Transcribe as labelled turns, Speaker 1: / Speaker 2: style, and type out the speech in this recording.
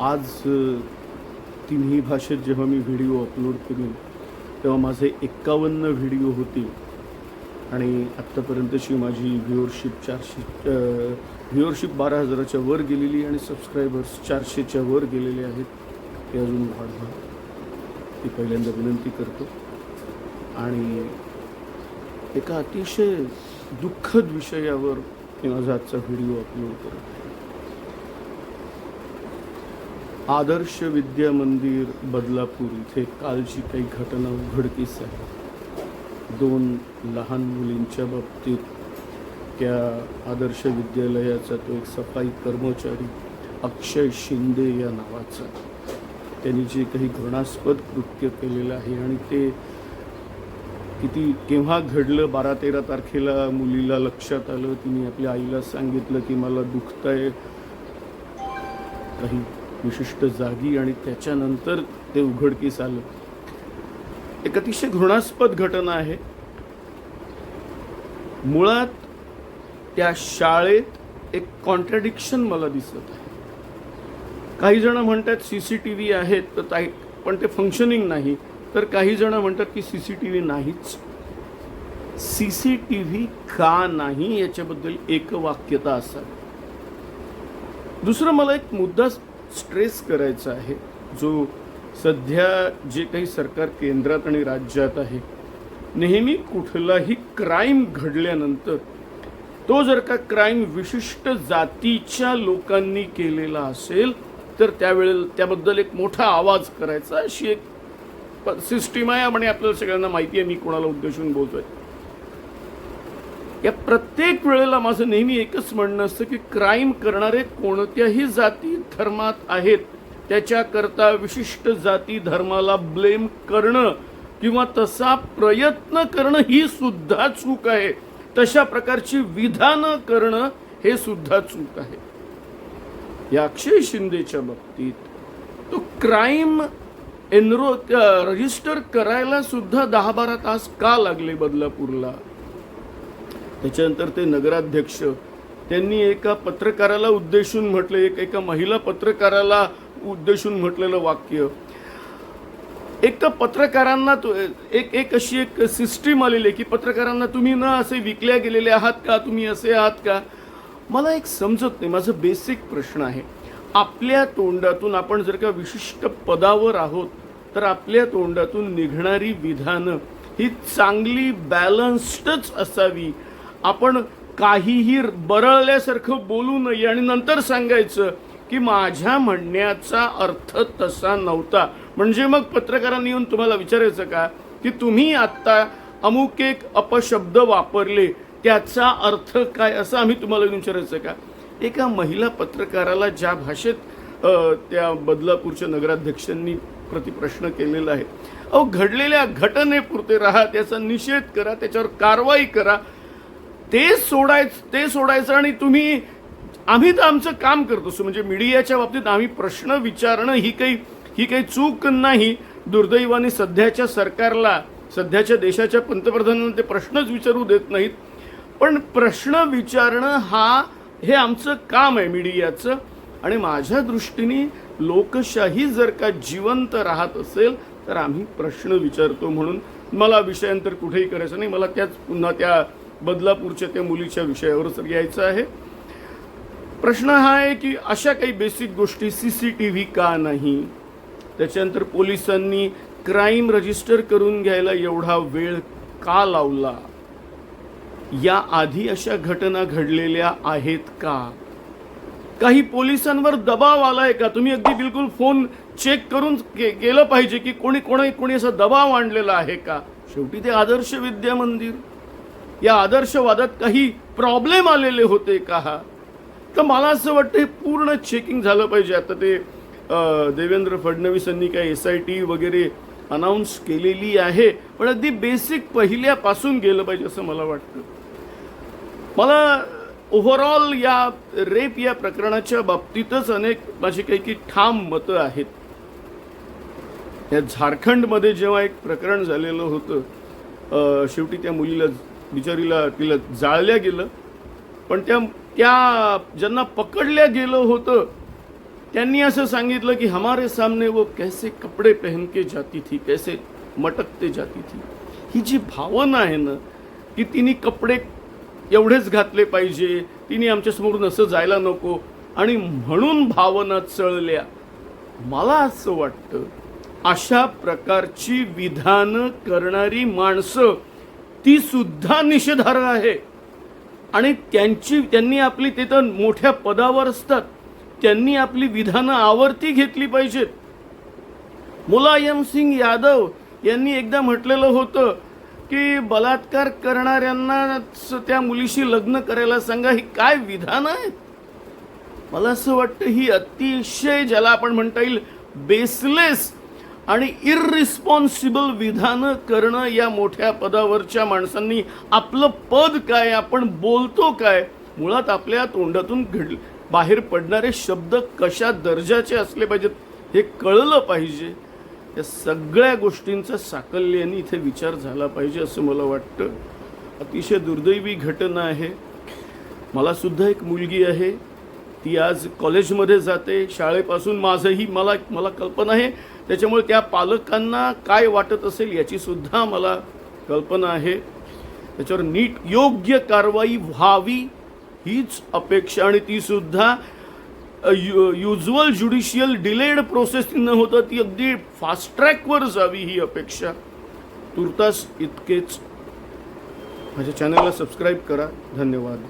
Speaker 1: आज तिन्ही भाषेत जेव्हा मी व्हिडिओ अपलोड करीन तेव्हा माझे एक्कावन्न व्हिडिओ होतील आणि आत्तापर्यंतची माझी व्ह्युअरशिप चारशे व्ह्युअरशिप बारा हजाराच्या वर गेलेली आणि सबस्क्रायबर्स चारशेच्या वर गेलेले आहेत. ते अजून वाढवा ती पहिल्यांदा विनंती करतो. आणि एका अतिशय दुःखद विषयावर मी माझा आजचा व्हिडिओ अपलोड करतो आहे आदर्श विद्या मंदिर बदलापूर इथे कालची काही घटना उघडकीस आहे. दोन लहान मुलींच्या बाबतीत त्या आदर्श विद्यालयाचा तो एक सफाई कर्मचारी अक्षय शिंदे या नावाचा. त्यांनी जे काही घृणास्पद कृत्य केलेलं आहे आणि ते किती केव्हा घडलं बारा तेरा तारखेला मुलीला लक्षात आलं तिने आपल्या आईला सांगितलं की मला दुखतंय. काही विशिष्ट जागी आणि त्याच्यानंतर ते उघडकीस आलं. एक अतिशय घृणास्पद घटना आहे. मुळात त्या शाळेत एक कॉन्ट्रडिक्शन मला दिसत आहे. काही जण म्हणतात सी सी टी व्ही आहेत तर ताई पण ते फंक्शनिंग नाही. तर काही जण म्हणतात की सी सी टी व्ही नाहीच. सी सी टी व्ही का नाही याच्याबद्दल एक वाक्यता असावी. दुसरं मला एक मुद्दा स्ट्रेस करायचा आहे. जो सध्या जे काही सरकार केंद्रात आणि राज्यात आहे नेहमी कुठलाही क्राईम घडल्यानंतर तो जर का क्राईम विशिष्ट जातीच्या लोकांनी केलेला असेल तर त्यावेळेला त्याबद्दल एक मोठा आवाज करायचा अशी एक सिस्टीम आहे आणि आपल्याला सगळ्यांना माहिती आहे मी कोणाला उद्देशून बोलतोय. या प्रत्येक वेळेला माझं नेहमी एकच म्हणणं असतं की क्राईम करणारे कोणत्याही जाती धर्मात आहेत. त्याच्याकरता विशिष्ट जाती धर्माला ब्लेम करणं किंवा तसा प्रयत्न करणं ही सुद्धा चूक आहे. तशा प्रकारची विधानं करणं हे सुद्धा चूक आहे. या अक्षय शिंदेच्या बाबतीत तो क्राईम एनरो रजिस्टर करायला सुद्धा दहा बारा तास का लागले बदलापूरला? त्याच्यानंतर ते नगराध्यक्ष त्यांनी एका पत्रकाराला उद्देशून म्हटलं एक एका महिला पत्रकाराला उद्देशून म्हटलेलं वाक्य. एक तर पत्रकारांना तो एक एक अशी एक सिस्टीम आलेली आहे की पत्रकारांना तुम्ही ना असे विकल्या गेलेले आहात का? तुम्ही असे आहात का? मला एक समजत नाही. माझा बेसिक प्रश्न आहे. आपल्या तोंडातून आपण जर का विशिष्ट पदावर आहोत तर आपल्या तोंडातून निघणारी विधानं ही चांगली बॅलन्स्डच असावी. आपण काहीही बरळल्यासारखं बोलू नये. आणि नंतर सांगायचं की माझ्या म्हणण्याचा अर्थ तसा नव्हता. म्हणजे मग पत्रकारांनी येऊन तुम्हाला विचारायचं का? की तुम्ही आत्ता अमुक एक अपशब्द वापरले त्याचा अर्थ काय? असं आम्ही तुम्हाला येऊन विचारायचं का? एका महिला पत्रकाराला ज्या भाषेत त्या बदलापूरच्या नगराध्यक्षांनी प्रतिप्रश्न केलेला आहे. अहो घडलेल्या घटनेपुरते राहा त्याचा निषेध करा त्याच्यावर कारवाई करा ते सोडायचं ते सोडायचं आणि तुम्ही आम्ही तर आमचं काम करतो असतो. म्हणजे मीडियाच्या बाबतीत आम्ही प्रश्न विचारणं ही काही ही काही चूक नाही. दुर्दैवाने सध्याच्या सरकारला सध्याच्या देशाच्या पंतप्रधानांना ते प्रश्नच विचारू देत नाहीत. पण प्रश्न विचारणं हा हे आमचं काम आहे मीडियाचं. आणि माझ्या दृष्टीने लोकशाही जर का जिवंत राहत असेल तर आम्ही प्रश्न विचारतो म्हणून. मला विषयांतर कुठेही करायचं नाही. मला त्याच पुन्हा त्या बदलापूरच्या त्या मुलीच्या विषयावरच यायचं आहे. प्रश्न हा आहे की अशा काही बेसिक गोष्टी सी सी टी व्ही का नाही? त्याच्यानंतर पोलिसांनी क्राईम रजिस्टर करून घ्यायला एवढा वेळ का लावला? या आधी अशा घटना घडलेल्या आहेत का? काही पोलिसांवर दबाव आलाय का? तुम्ही अगदी बिलकुल फोन चेक करून के- केलं पाहिजे की कोणी कोणी कोणी असा दबाव आणलेला आहे का? शेवटी ते आदर्श विद्या मंदिर. या आदर्शवादात काही प्रॉब्लेम आलेले होते का? हा तर मला असं वाटतं हे पूर्ण चेकिंग झालं पाहिजे. आता ते देवेंद्र फडणवीसांनी काय एस आय टी वगैरे अनाऊन्स केलेली आहे पण अगदी बेसिक पहिल्यापासून गेलं पाहिजे असं मला वाटतं. मला ओव्हरऑल या रेप या प्रकरणाच्या बाबतीतच अनेक माझी काही की ठाम मतं आहेत. या झारखंडमध्ये जेव्हा एक प्रकरण झालेलं होतं शेवटी त्या मुलीला बिचारीला तिला जाळल्या गेलं. पण त्या त्या ज्यांना पकडल्या गेलं होतं त्यांनी असं सांगितलं की हमारे सामने वो कैसे कपडे पहन के जाती थी कैसे मटकते जाती थी. ही जी भावना आहे ना की तिने कपडे एवढेच घातले पाहिजे तिने आमच्यासमोरून असं जायला नको आणि म्हणून भावना चळल्या. मला असं वाटतं अशा प्रकारची विधानं करणारी माणसं ती सुद्धा निषेधार्ह आहे. आणि त्यांची त्यांनी आपली ते तर मोठ्या पदावर असतात. त्यांनी आपली विधानं आवर्ती घेतली पाहिजेत. मुलायम सिंग यादव यांनी एकदा म्हटलेलं होतं की बलात्कार करणाऱ्यांनाच त्या मुलीशी लग्न करायला सांगा ही काय विधान आहेत मला असं वाटतं ही अतिशय ज्याला आपण म्हणता येईल बेसलेस आणि इररिस्पॉन्सिबल विधानं करणं या मोठ्या पदावरच्या माणसांनी आपलं पद काय आपण बोलतो काय मुळात आपल्या तोंडातून घड बाहेर पडणारे शब्द कशा दर्जाचे असले पाहिजेत हे कळलं पाहिजे. या सगळ्या गोष्टींचा साकल्याने इथे विचार झाला पाहिजे असं मला वाटतं. अतिशय दुर्दैवी घटना आहे. मला सुद्धा एक मुलगी आहे. ती आज कॉलेजमध्ये जाते. शाळेपासून माझंही मला मला कल्पना आहे. त्याच्यामुळे त्या पालकांना काय वाटत असेल याची सुद्धा मला कल्पना आहे. त्याच्यावर नीट योग्य कारवाई व्हावी हीच अपेक्षा आणि ती सुद्धा युजल ज्युडिशियल डिलेड प्रोसेस न होता ती अगदी फास्ट ट्रॅकवर जावी ही अपेक्षा. तुर्तास इतकेच. माझ्या चॅनलला सबस्क्राईब करा. धन्यवाद.